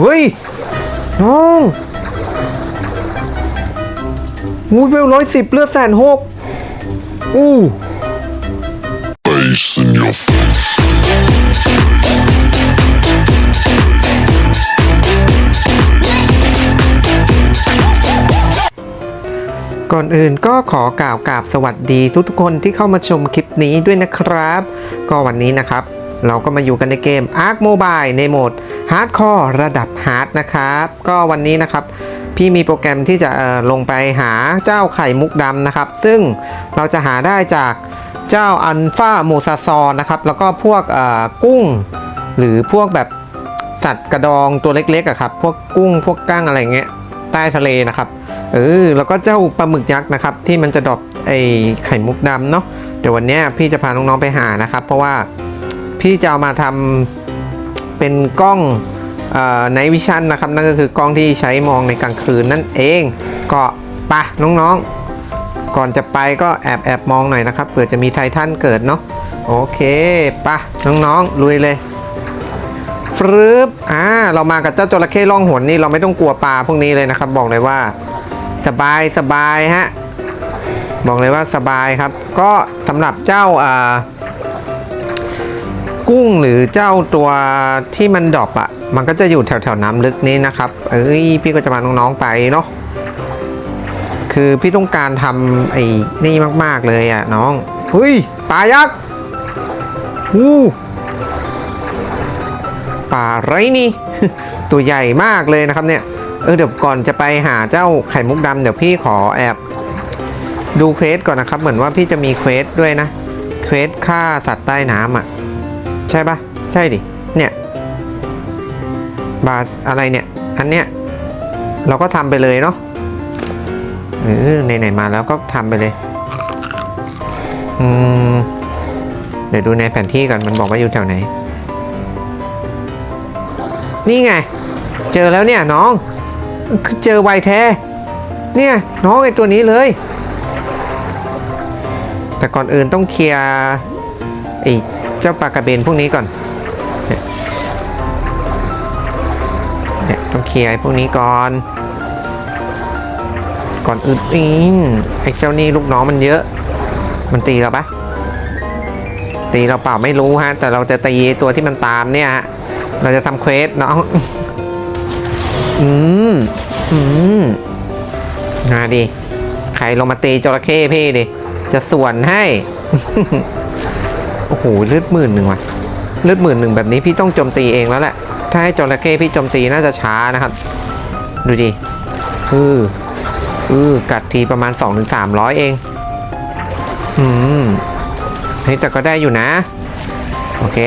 เฮ้ย น้องมูเวลร้อยสิบเลือดแสนหกอู้ Face in your face. ก่อนอื่นก็ขอกล่าวกราบสวัสดีทุกๆคนที่เข้ามาชมคลิปนี้ด้วยนะครับ ก็วันนี้นะครับ เราก็มาอยู่กันในเกม Ark Mobile ในโหมด Hardcore ระดับ Hard นะครับ ก็วันนี้นะครับ พี่มีโปรแกรมที่จะเออลงไปหาเจ้าไข่มุกดำนะครับ ซึ่งเราจะหาได้จากเจ้าอันฟาโมซาซอนนะครับ แล้วก็พวกเออกุ้ง หรือพวกแบบสัตว์กระดองตัวเล็กๆอะครับ พวกกุ้งพวกกั้งอะไรเงี้ยใต้ทะเลนะครับเออแล้วก็เจ้าปลาหมึกยักษ์นะครับ ที่มันจะดรอปไอไข่มุกดำเนาะเดี๋ยววันนี้พี่จะพาน้องๆไปหานะครับ เพราะว่าพี่จะเอามาทำ เป็นกล้องไนวิชั่นนะครับ นั่นก็คือกล้องที่ใช้มองในกลางคืนนั่นเองก็ไปะน้องๆ ก่อนจะไปก็แอบแอบมองหน่อยนะครับเผื่อจะมีไททันเกิดเนาะโอเคไปะน้องๆลุยเลยฟรึบอ่าเรามากับเจ้าจระเข้ล่องหนนี่เราไม่ต้องกลัวปลาพวกนี้เลยนะครับ บอกเลยว่า สบายสบายฮะบอกเลยว่าสบายครับ ก็สำหรับเจ้าอ่า กุ้งหรือเจ้าตัวที่มันดรอปอะ่ะ มันก็จะอยู่แถวๆน้ำลึกนี้นะครับ เอ้ยพี่ก็จะมาน้องๆไปเนาะคือพี่ต้องการทำไอ้นี่มากๆเลยอะ่ะน้องเฮ้ยปลายักษ์อู้ป่าไรนี่ ตัวใหญ่มากเลยนะครับเนี่ยเออเดี๋ยวก่อนจะไปหาเจ้าไข่มุกดำเดี๋ยวพี่ขอแอบดูเควสก่อนนะครับ เหมือนว่าพี่จะมีเควสด้วยนะเควสฆ่าสัตว์ใต้น้ำอะ ใช่ปะใช่ดิ เนี่ย บาอะไรเนี่ย อันเนี้ย เราก็ทำไปเลยเนาะเออไหนๆมาแล้วก็ทำไปเลย อืม เดี๋ยวดูในแผนที่ก่อน มันบอกว่าอยู่แถวไหน นี่ไง เจอแล้วเนี่ยน้อง เจอไวแท้ เนี่ย น้องไอตัวนี้เลย แต่ก่อนอื่นต้องเคลียร์ไอ เจ้าปลากระเบนพวกนี้ก่อนเนี่ยต้องเคลียร์พวกนี้ก่อน ก่อนอื่นอินไอ้เจ้านี่ลูกน้องมันเยอะ มันตีเราปะตีเราเปล่าไม่รู้ฮะ แต่เราจะตีตัวที่มันตามเนี่ยฮะเราจะทำเควสเนาะอืมอืมมาดิ ใครลงมาตีจระเข้พี่ดิ จะส่วนให้ โอ้โหเลือดหมื่นหนึ่งว่ะเลือดหมื่นหนึ่งแบบนี้พี่ต้องโจมตีเองแล้วแหละ ถ้าให้จระเข้พี่โจมตีน่าจะช้านะครับ ดูดิอืออือกัดทีประมาณ 2-300 เอง อืมเฮ้ยแต่ก็ได้อยู่นะ โอเค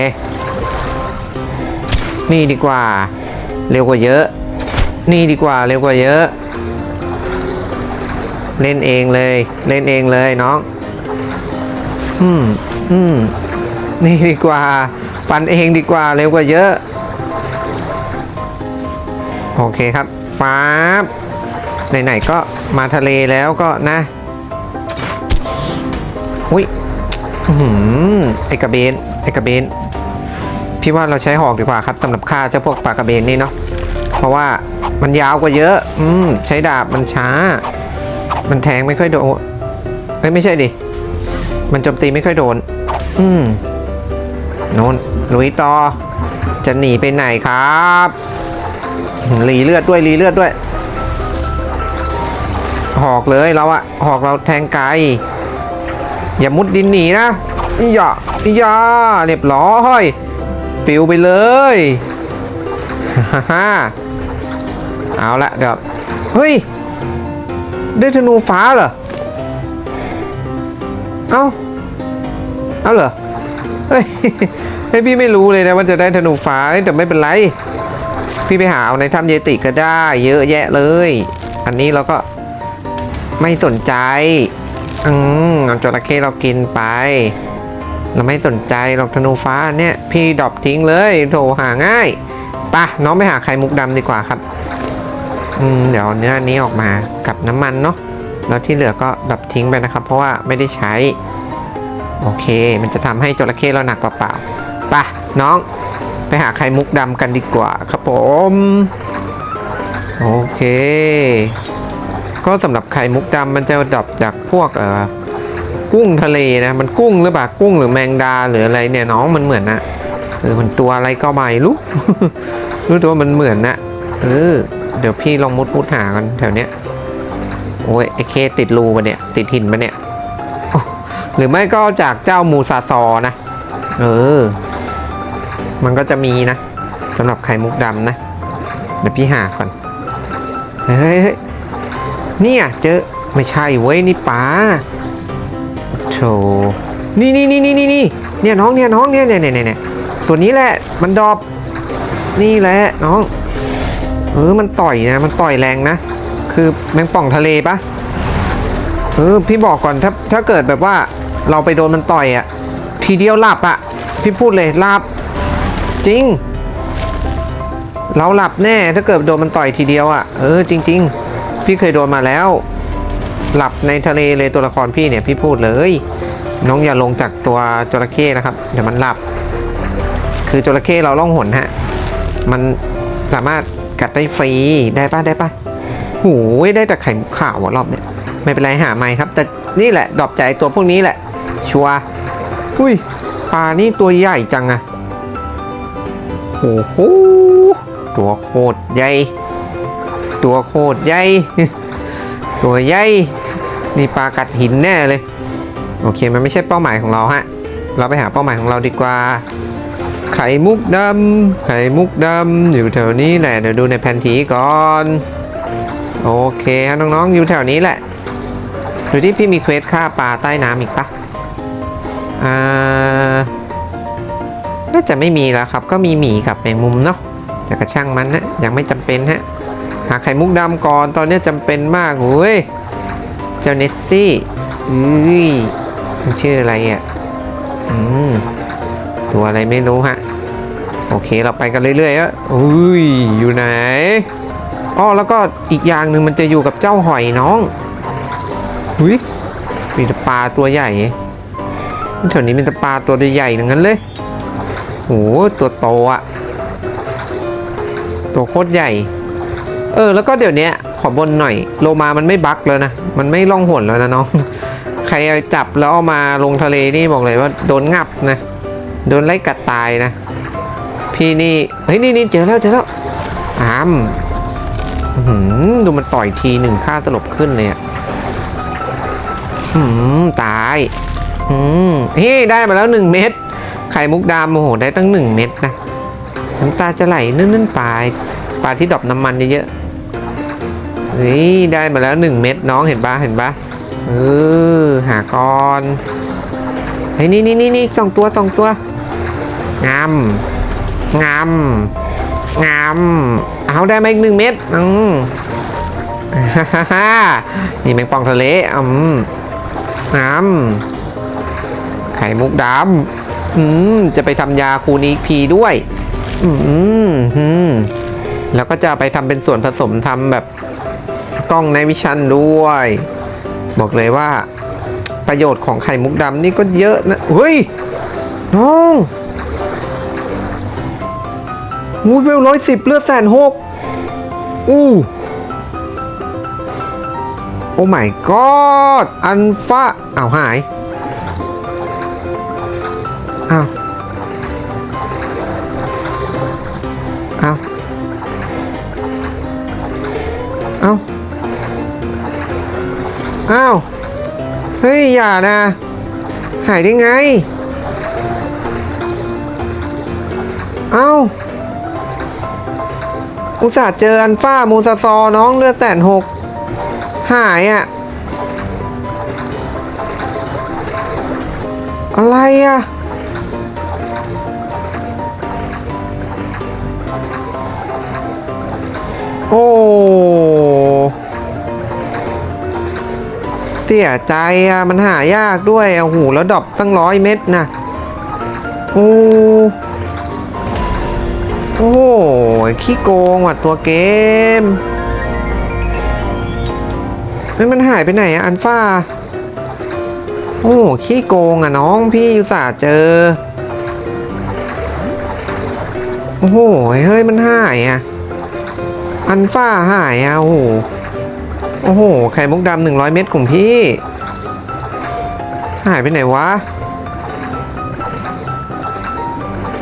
นี่ดีกว่า เร็วกว่าเยอะ นี่ดีกว่าเร็วกว่าเยอะ เล่นเองเลย เล่นเองเลยน้อง อืม อืม นี่ดีกว่าฟันเองดีกว่าเร็วกว่าเยอะ โอเคครับฟ้าบไหนๆก็มาทะเลแล้วก็นะอุ้ยอื้อหือไอกระเบนไอกระเบนพี่ว่าเราใช้หอกดีกว่าครับสำหรับฆ่าเจ้าพวกปลากระเบนนี่เนาะเพราะว่ามันยาวกว่าเยอะ อืมใช้ดาบมันช้า มันแทงไม่ค่อยโดนเอ้ยไม่ใช่ดิ มันโจมตีไม่ค่อยโดน อืม น่นลุยต่อ จะหนีไปไหนครับรีเลือดด้วยรีเลือดด้วย หอกเลยเราอะหอกเราแทงไกลอย่ามุดดินหนีนะอย่าอย่าเรียบร้อยปิวไปเลยฮ่าฮ่าเอาละเดี๋ยวเฮ้ย ได้ธนูฟ้าเหรอ เอ้า เอ้าเหรอ เฮ้ยเฮ้ยพี่ไม่รู้เลยนะว่าจะได้ธนูฟ้าเฮ้ยแต่ไม่เป็นไร พี่ไปหาเอาในถ้ำเยติก็ได้ เยอะแยะเลย อันนี้เราก็ไม่สนใจ อืมเอาจระเข้เรากินไป เราไม่สนใจหรอกธนูฟ้าเนี่ย พี่ดรอปทิ้งเลยโถหาง่ายปะน้องไปหาไข่มุกดำดีกว่าครับ อืมเดี๋ยวเอาเนื้อนี้ออกมากับน้ำมันเนาะแล้วที่เหลือก็ดรอปทิ้งไปนะครับ เพราะว่าไม่ได้ใช้ โอเค มันจะทำให้จระเข้เราหนักเปล่าๆไปะน้อง ไปหาไข่มุกดำกันดีกว่าครับผม โอเค ก็สำหรับไข่มุกดำมันจะดับจากพวกเอ่อกุ้งทะเลนะ มันกุ้งหรือเปล่ากุ้งหรือแมงดาหรืออะไรเนี่ยน้องมันเหมือนนะเออมันตัวอะไรก็ไม่รู้รู้ตัวมันเหมือนนะเออเดี๋ยวพี่ลองมุดมุดหากันแถวเนี้ยโอ้ยไอเคติดรูปะเนี่ย ติดหินปะเนี่ย หรือไม่ก็จากเจ้ามูซาซอนะ เออ มันก็จะมีนะสำหรับไข่มุกดำนะ เดี๋ยวพี่หาก่อน เฮ้ยเฮ้ยเฮ้ยเนี่ยเจอไม่ใช่เว้ยนี่ปลาโถนี่นี่นี่นี่นี่นี่เนี่ยน้องเนี่ยน้องเนี่ยเนี่ยเนี่ยเนี่ยเนี่ยตัวนี้แหละมันดอบนี่แหละน้องเออมันต่อยนะมันต่อยแรงนะ คือแมงป่องทะเลปะเออพี่บอกก่อนถ้าถ้าเกิดแบบว่า เราไปโดนมันต่อยอะทีเดียวหลับอะพี่พูดเลยหลับ จริง เราหลับแน่ถ้าเกิดโดนมันต่อยทีเดียวอะ่ะเออจริง ๆ พี่เคยโดนมาแล้ว หลับในทะเลเลยตัวละครพี่เนี่ยพี่พูดเลย น้องอย่าลงจากตัวจระเข้นะครับเดี๋ยวมันหลับ คือจระเข้เราล่องหนฮะมันสามารถกัดได้ฟรีได้ปะได้ปะหูยได้แต่ไข่ขาวอะรอบเนี่ยไม่เป็นไรหาใหม่ครับ แต่นี่แหละดรอปใจตัวพวกนี้แหละ ชัวอุ้ยปลานี่ตัวใหญ่จังอะโอ้โหตัวโคตรใหญ่ ตัวโคตรใหญ่ ตัวใหญ่นี่ปลากัดหินแน่เลย โอเคมันไม่ใช่เป้าหมายของเราฮะ เราไปหาเป้าหมายของเราดีกว่า ไข่มุกดำไข่มุกดำอยู่แถวนี้แหละ เดี๋ยวดูในแผนที่ก่อน โอเคฮะน้องๆอยู่แถวนี้แหละดูที่พี่มีเควสฆ่าปลาใต้น้ำอีกปะ อ่าน่าจะไม่มีแล้วครับ ก็มีหมีกับแมงมุมเนาะแต่กระช่างมันนะยังไม่จำเป็นฮะหาไข่มุกดำก่อนตอนนี้จำเป็นมากเว้ยเจ้าเนสซี่อุ้ยมันชื่ออะไรอะอืมตัวอะไรไม่รู้ฮะโอเคเราไปกันเรื่อยๆอะอุ้ยอยู่ไหนอ้อแล้วก็อีกอย่างหนึ่งมันจะอยู่กับเจ้าหอยน้องอุ้ยมีปลาตัวใหญ่ แถวนี้มีแต่ปลาตัวใหญ่ๆทั้งนั้นเลยโหตัวโตอะตัวโคตรใหญ่ เออ แล้วก็เดี๋ยวนี้ขอบนหน่อย โลมามันไม่บักแล้วนะ มันไม่ล่องหนแล้วนะน้อง ใครจับแล้วเอามาลงทะเลนี่บอกเลยว่าโดนงับนะ โดนไล่กัดตายนะ พี่นี่ เฮ้ย นี่นี่เจอแล้วเจอแล้วอามดูมันต่อยทีหนึ่งค่าสลบขึ้นเลยอะอืมตาย อืมเฮ้ได้มาแล้วหนึ่งเม็ดไข่มุกดำโอ้โหได้ตั้งหนึ่งเม็ดนะน้ำตาจะไหลนึ่นๆปลายปลาที่ดรอปน้ำมันเยอะๆเฮ้ยได้มาแล้วหนึ่งเม็ดน้องเห็นปะเห็นปะเออหาก่อนเฮ้ยนี่นี่นี่นี่สองตัวสองตัวงามงามงามเอาได้มาอีกหนึ่งเม็ดอืมฮ่าฮ่าฮ่านี่แมงป่องทะเลอืมงาม ไข่มุกดำอืมจะไปทำยาคูนิพีด้วยอืมอืมแล้วก็จะไปทำเป็นส่วนผสมทำแบบกล้องในวิชันด้วย บอกเลยว่า ประโยชน์ของไข่มุกดำนี่ก็เยอะนะเฮ้ยน้องมูเวลร้อยสิบเลือดแสนหกอู้โอ้ my god อันฟ้าอ้าวหาย อ้าวเอาเอาเอาเฮ้ย อย่านะ หายได้ไงเอาอุตส่าห์เจออันฟ้ามูซาซอน้องเลือดแสนหก หายอะอะไรอะ เสียใจอะมันหายากด้วยโอ้โหแล้วดอปตั้งร้อยเม็ดนะโอ้โอ้โหขี้โกงว่ะตัวเกมเฮ้ยมันหายไปไหนอะอันฟ้า โอ้ขี้โกงอะน้องพี่อุสาเจอ โอ้โหเฮ้ยมันหายอะอันฟ้าหายอะโอ้ โอ้โห ไข่มุกดำหนึ่งร้อยเม็ดของพี่ หายไปไหนวะ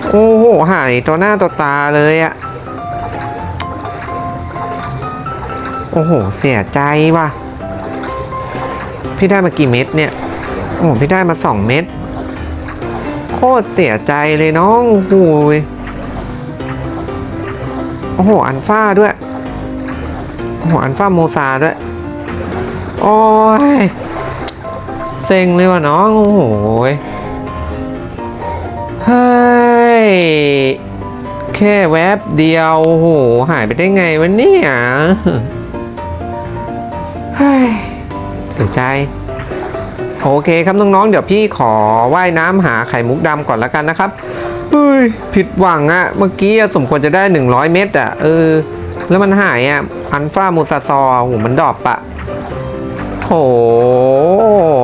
โอ้โห หายต่อหน้าต่อตาเลยอะโอ้โห เสียใจว่ะ พี่ได้มากี่เม็ดเนี่ย โอ้พี่ได้มาสองเม็ด โคตรเสียใจเลยน้องโอ้โหยโอ้โห อันฟ้าด้วย หอันฟ้าโมซาด้วย โอ้ย เซ็งเลยว่ะน้อง โอ้โหเฮ้ย แค่แวบเดียว โอ้โห หายไปได้ไงวะเนี่ยเฮ้ยเสียใจโอเคครับน้องๆ เดี๋ยวพี่ขอว่ายน้ำหาไข่มุกดำก่อนแล้วกันนะครับ เฮ้ย ผิดหวังอะเมื่อกี้สมควรจะได้ 100 เม็ดอะเออ แล้วมันหายอะอันฟ้ามูซาซอโอ้โหมันดรอปะโถ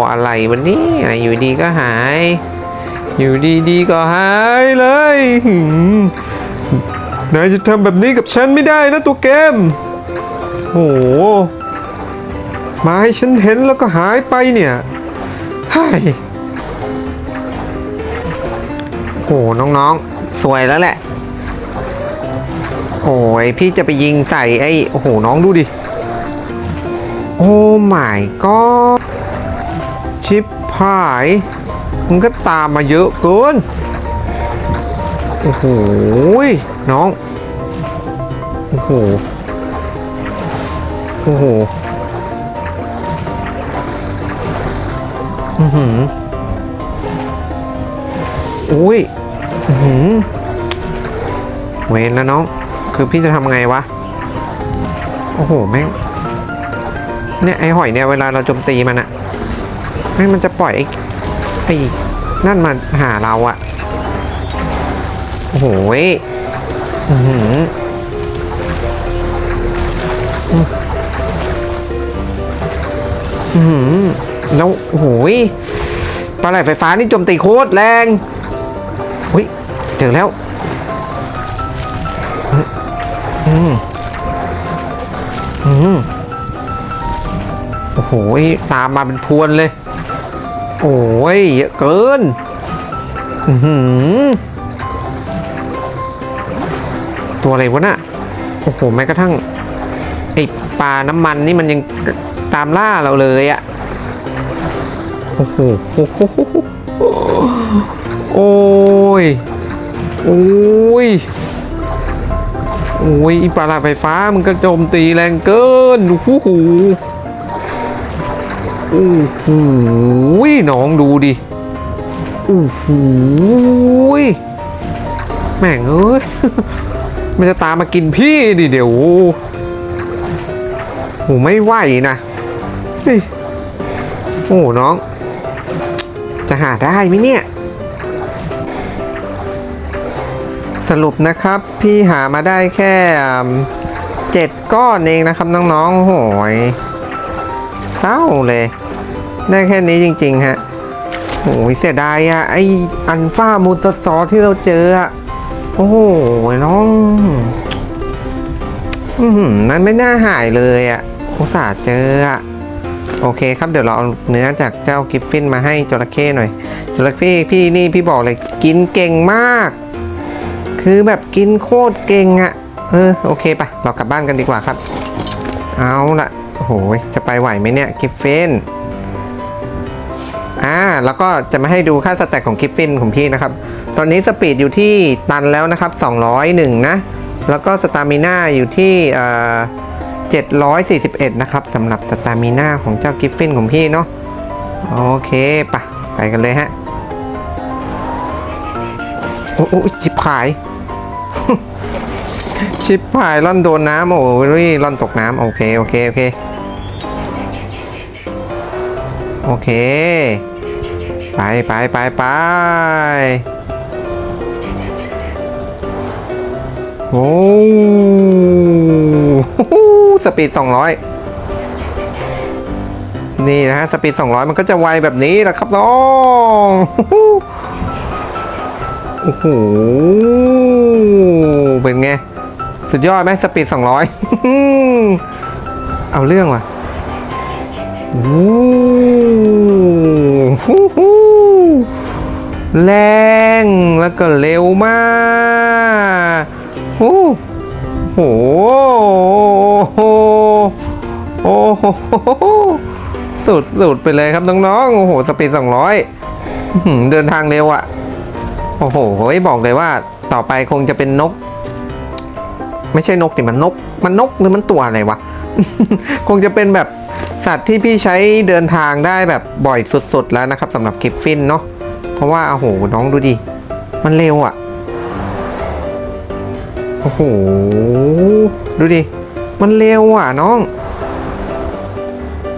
อะไรวันนี้อยู่ดีก็หาย อยู่ดีๆก็หายเลยนายจะทำแบบนี้กับฉันไม่ได้นะตัวเกมโอ้โหมาให้ฉันเห็นแล้วก็หายไปเนี่ยไฮ้โอ้น้องๆ สวยแล้วแหละ โอ้ยพี่จะไปยิงใส่ไอ้โอ้โหน้องดูดิ โอ้ my god ชิปหายมันก็ตามมาเยอะเกิน โอ้โหน้อง โอ้โห โอ้โหอือหืออุ้ย อือหือเวนนะน้อง คือพี่จะทำไงวะ โอ้โห แม่ง เนี่ย ไอหอยเนี่ย เวลาเราโจมตีมันอะแม่งมันจะปล่อยไอ้ไอ้นั่นมาหาเราอะโอ้โหอือหืออืออือหือแล้วโอ้โหยปลาไหลไฟฟ้านี่โจมตีโคตรแรงอุ้ยเจอแล้ว มอืมโอ้โหตามมาเป็นพวนเลย โอ้ยเยอะเกิน อือหือตัวอะไรวะน่ะโอ้โหแม้กระทั่งไอปลาน้ำมันนี่มันยังตามล่าเราเลยอะโอ้โหโอ้โหโอ้ยโอ้ย โอ้ยอีปลาลาไฟฟ้ามันก็โจมตีแรงเกินโอ้โหโอ้โหน้องดูดิโอ้โหแม่งเอ้ยมันจะตามมากินพี่ดิเดี๋ยวโอ้ไม่ไหวนะโอ้น้อง จะหาได้ไหมเนี่ย สรุปนะครับพี่หามาได้แค่เจ็ดก้อนเองนะครับน้องๆโหยเศร้าเลย ได้แค่นี้จริงๆฮะโอ้ยเสียดายอะไออันฟ้ามูสซอที่เราเจออะโอ้โหน้องอือหือนั้นไม่น่าหายเลยอะอุตส่าห์เจออะโอเคครับเดี๋ยวเราเอาเนื้อจากเจ้ากิฟฟินมาให้จระเข้หน่อยจระเข้พี่นี่พี่บอกเลยกินเก่งมาก คือแบบกินโคตรเก่งอะเออโอเคปะเรากลับบ้านกันดีกว่าครับ เอาละโหจะไปไหวไหมเนี่ยกิฟฟินอ่าแล้วก็จะมาให้ดูค่าสแต็กของกิฟฟินของพี่นะครับ ตอนนี้สปีดอยู่ที่ตันแล้วนะครับ 201 นะ แล้วก็สตามิน่าอยู่ที่เอ่อ741 นะครับสำหรับสตามิน่าของเจ้ากิฟฟินของพี่เนาะโอเคปะไปกันเลยฮะ โอ้โอ้จิบหาย ชิบหายล่อนโดนน้ำโอ้ยล่อนตกน้ำโอเคโอเคโอเคโอเค ไปไปไปไปโอ้สปีด 200 นี่นะฮะ สปีด 200 มันก็จะไวแบบนี้แหละครับน้อง โอ้โห เป็นไง สุดยอดไหมสปีด 200 เอาเรื่องว่ะโอ้โหแรงแล้วก็เร็วมากโอ้โหโอ้โหสุดสุดไปเลยครับน้องๆ โอ้โห สปีด 200อื้อหือเดินทางเร็วอะ อ้โหบอกเลยว่าต่อไปคงจะเป็นนก ไม่ใช่นกแต่มันนก มันนกหรือมันตัวอะไรวะ คงจะเป็นแบบสัตว์ที่พี่ใช้เดินทางได้แบบบ่อยสุดๆแล้วนะครับสำหรับกิฟฟินเนาะเพราะว่าโอ้โหน้องดูดิ มันเร็วอะ่ะโอ้โหดูดิ มันเร็วอะน้อง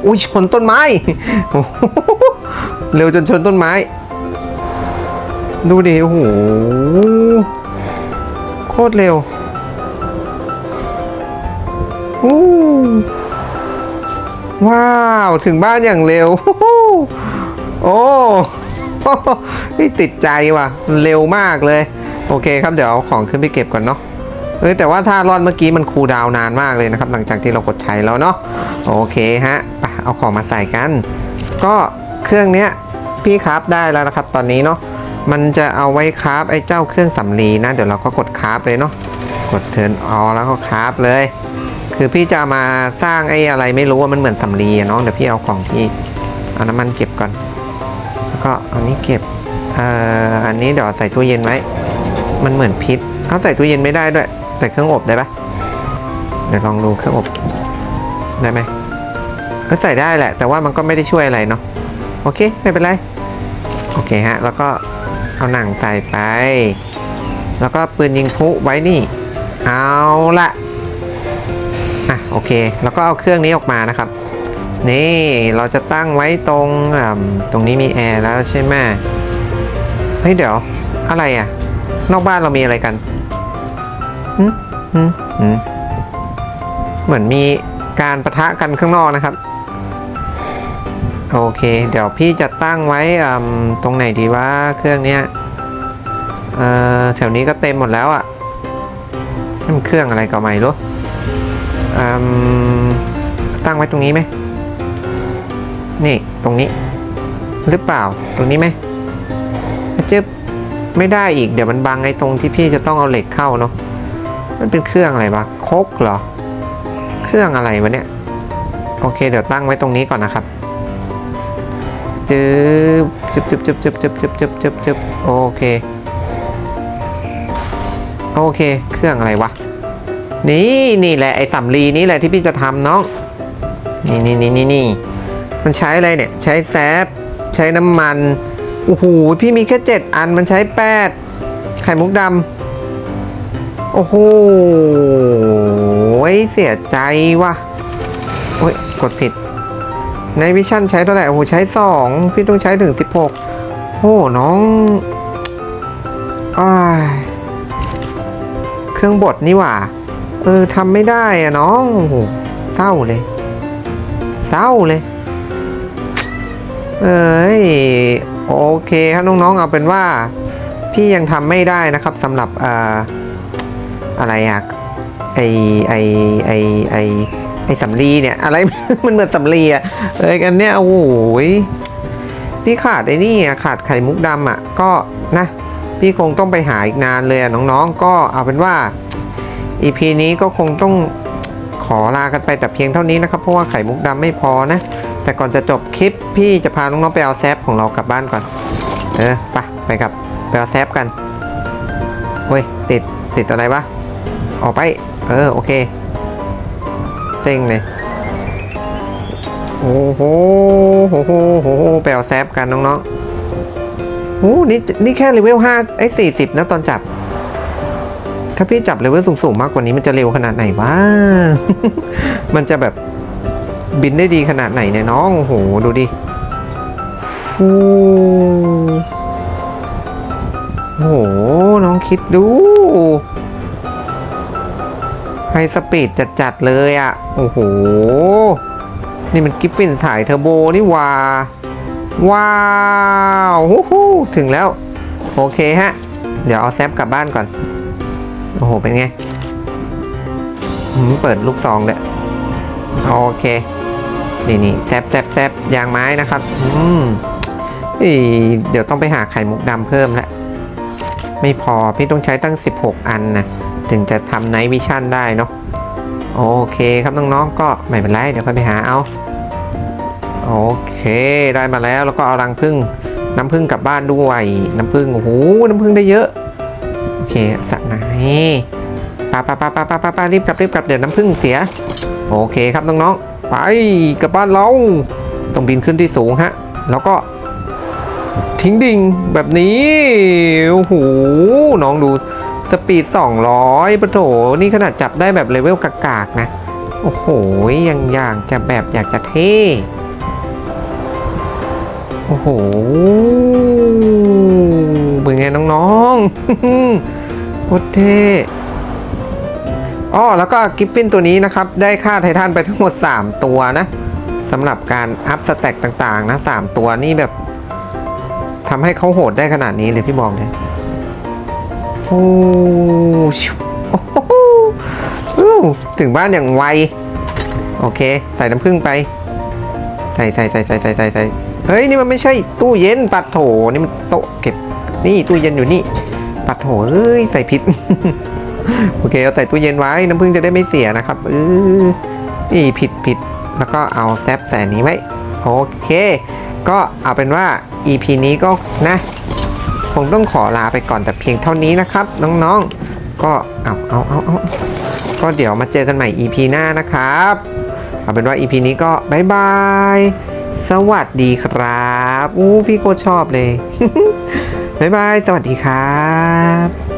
อุ้ยชนต้นไม้โอ้โหเร็วจนชนต้นไม้ ดูดิโอ้โหโคตรเร็วว้าว ถึงบ้านอย่างเร็ว โอ้นี่ติดใจว่ะ เร็วมากเลย โอเคครับ เดี๋ยวเอาของขึ้นไปเก็บก่อนเนาะเอ้ยแต่ว่าถ้ารอนเมื่อกี้มันคูดาวนานมากเลยนะครับ หลังจากที่เรากดใช้แล้วเนาะโอเคฮะไปเอาของมาใส่กัน ก็เครื่องเนี้ยพี่คราฟได้แล้วนะครับตอนนี้เนาะ มันจะเอาไว้คราฟไอ้เจ้าเครื่องสำลีนะ เดี๋ยวเราก็กดคราฟเลยเนาะกดเทิร์นออแล้วก็คราฟเลย คือพี่จะมาสร้างไอ้อะไรไม่รู้ว่ามันเหมือนสำลีอะน้องเดี๋ยวพี่เอาของพี่เอาน้ำมันเก็บก่อน แล้วก็อันนี้เก็บเอ่ออันนี้เดี๋ยวใส่ตู้เย็นไว้มันเหมือนพิษเอาใส่ตู้เย็นไม่ได้ด้วยใส่เครื่องอบได้ปะเดี๋ยวลองดูเครื่องอบได้ไหมเออใส่ได้แหละ แต่ว่ามันก็ไม่ได้ช่วยอะไรเนาะโอเค ไม่เป็นไร โอเคฮะ แล้วก็ เอาหนังใส่ไป แล้วก็ปืนยิงพุไว้นี่ เอาละอะโอเค แล้วก็เอาเครื่องนี้ออกมานะครับ นี่เราจะตั้งไว้ตรงตรงนี้มีแอร์แล้วใช่ไหมเฮ้ยเดี๋ยว อะไรอะ นอกบ้านเรามีอะไรกันหืมหืมหืมเหมือนมีการประทะกันข้างนอกนะครับ โอเค เดี๋ยวพี่จะตั้งไว้ตรงไหนดีว่าเครื่องเนี้ย เออแถวนี้ก็เต็มหมดแล้วอะ่ะนี่มันเครื่องอะไรก็ไม่รู้ตั้งไว้ตรงนี้ไหมนี่ตรงนี้ หรือเปล่าตรงนี้ไหมจึ๊บไม่ได้อีกเดี๋ยวมันบังไอ้ตรงที่พี่จะต้องเอาเหล็กเข้าเนาะมันเป็นเครื่องอะไรวะโคกเหรอ เครื่องอะไรวะเนี่ยโอเคเดี๋ยวตั้งไว้ตรงนี้ก่อนนะครับจึ๊บจึ๊บจึ๊บจึ๊บจึ๊บจึ๊บจึ๊บจึ๊บจึ๊บจึ๊บโอเค โอเค เครื่องอะไรวะ นี่นี่แหละไอ้สำลีนี่แหละที่พี่จะทำน้อง นี่นี่นี่นี่นี่มันใช้อะไรเนี่ย ใช้แซฟใช้น้ำมัน โอ้โห พี่มีแค่เจ็ดอันมันใช้แปดไข่มุกดำโอ้โหเสียใจว่ะโอ้ย กดผิด ในวิชั่นใช้เท่าไหร่ โอ้โห ใช้2พี่ต้องใช้ถึง16โอ้น้องอ้าย รื่องบดนี่หว่า เออทำไม่ได้อะน้องโอ้โหเศร้าเลย เศร้าเลย เอ้ยโอเคครับน้องๆเอาเป็นว่า พี่ยังทำไม่ได้นะครับสำหรับเอ่ออะไรอะไอไอไอไอไอสำลีเนี่ยอะไร มันเหมือนสำลีอะเอ้ยกันเนี่ยโอ้โหยพี่ขาดไอ้นี่ขาดไข่มุกดำอะก็นะ พี่คงต้องไปหาอีกนานเลยน้องๆ ก็เอาเป็นว่า EP นี้ก็คงต้องขอลากันไปแต่เพียงเท่านี้นะครับ เพราะว่าไข่มุกดำไม่พอนะ แต่ก่อนจะจบคลิปพี่จะพาน้องๆไปเอาแซฟของเรากลับบ้านก่อน เออไปไปกับไปเอาแซฟกันเฮ้ยติดติดอะไรวะออกไป เออโอเคเซ็งเลยโอ้โหโหโหโหโหไปเอาแซฟกันน้องๆ โอ้นี่นี่แค่เลเวลห้าไอ้สี่สิบนะตอนจับ ถ้าพี่จับเลเวลสูงๆมากกว่านี้มันจะเร็วขนาดไหนวะ มันจะแบบบินได้ดีขนาดไหนเนี่ยน้องโอ้โหดูดิฟูโอ้โหน้องคิดดูไฮสปีดจัดๆเลยอะ่ะ โอ้โห นี่มันกิฟฟินถ่ายเทอร์โบนี่ว่า ว้าวฮู้ฮู้ถึงแล้ว โอเคฮะ เดี๋ยวเอาแซฟกลับบ้านก่อน โอ้โห เป็นไงเปิดลูกซองเลยโอเค นี่นี่แซฟแซฟแซฟยางไม้นะครับ อืมอีเดี๋ยวต้องไปหาไข่มุกดำเพิ่มละไม่พอพี่ต้องใช้ตั้ง 16 อันนะ ถึงจะทำไนท์วิชั่นได้เนาะโอเคครับน้องๆก็ไม่เป็นไร เดี๋ยวค่อยไปหาเอา โอเคได้มาแล้วแล้วก็เอารังพึ่งน้ำพึ่งกลับบ้านด้วย น้ำพึ่งโอ้โหน้ำพึ่งได้เยอะ โอเคสะไหนปาปาปาปาปาปาปารีบกลับรีบกลับเดี๋ยวน้ำพึ่งเสีย โอเคครับน้องๆไปกลับบ้านเราต้องบินขึ้นที่สูงฮะ แล้วก็ทิ้งดิ่งแบบนี้โอ้โหน้องดูสปีด 200ปะโถนี่ขนาดจับได้แบบเลเวลกากๆนะ โอ้โหยังอยากจะแบบอยากจะเท่ โอ้โห เป็นไงน้องๆโคตรเท่อ้อแล้วก็กิฟฟินตัวนี้นะครับ ได้ค่าไททันไปทั้งหมด 3 ตัวนะสำหรับการอัพสแต็กต่างๆ นะ 3 ตัวนี่แบบทำให้เขาโหดได้ขนาดนี้เลยพี่บอกเลยโอ้โหถึงบ้านอย่างไว โอเค ใส่น้ำผึ้งไป ใส่ใส่ใส่ใส่ใส่ใส่ใส่เฮ้ยนี่มันไม่ใช่ตู้เย็นปัดโถนี่มันโต๊ะเก็บนี่ตู้เย็นอยู่นี่ ปัดโถเอ้ยใส่ผิดโอเคเอาใส่ตู้เย็นไว้น้ำผึ้งจะได้ไม่เสียนะครับเออนี่ผิดผิดแล้วก็เอาแซฟใส่อันนี้ไว้โอเค ก็เอาเป็นว่า EP นี้ก็นะคงต้องขอลาไปก่อนแต่เพียงเท่านี้นะครับ น้องๆ ก็เอาเอาเอาเอาก็เดี๋ยวมาเจอกันใหม่ EP หน้านะครับ เอาเป็นว่า EP นี้ก็บายบาย สวัสดีครับ อู้พี่โคชอบเลยบายบาย สวัสดีครับ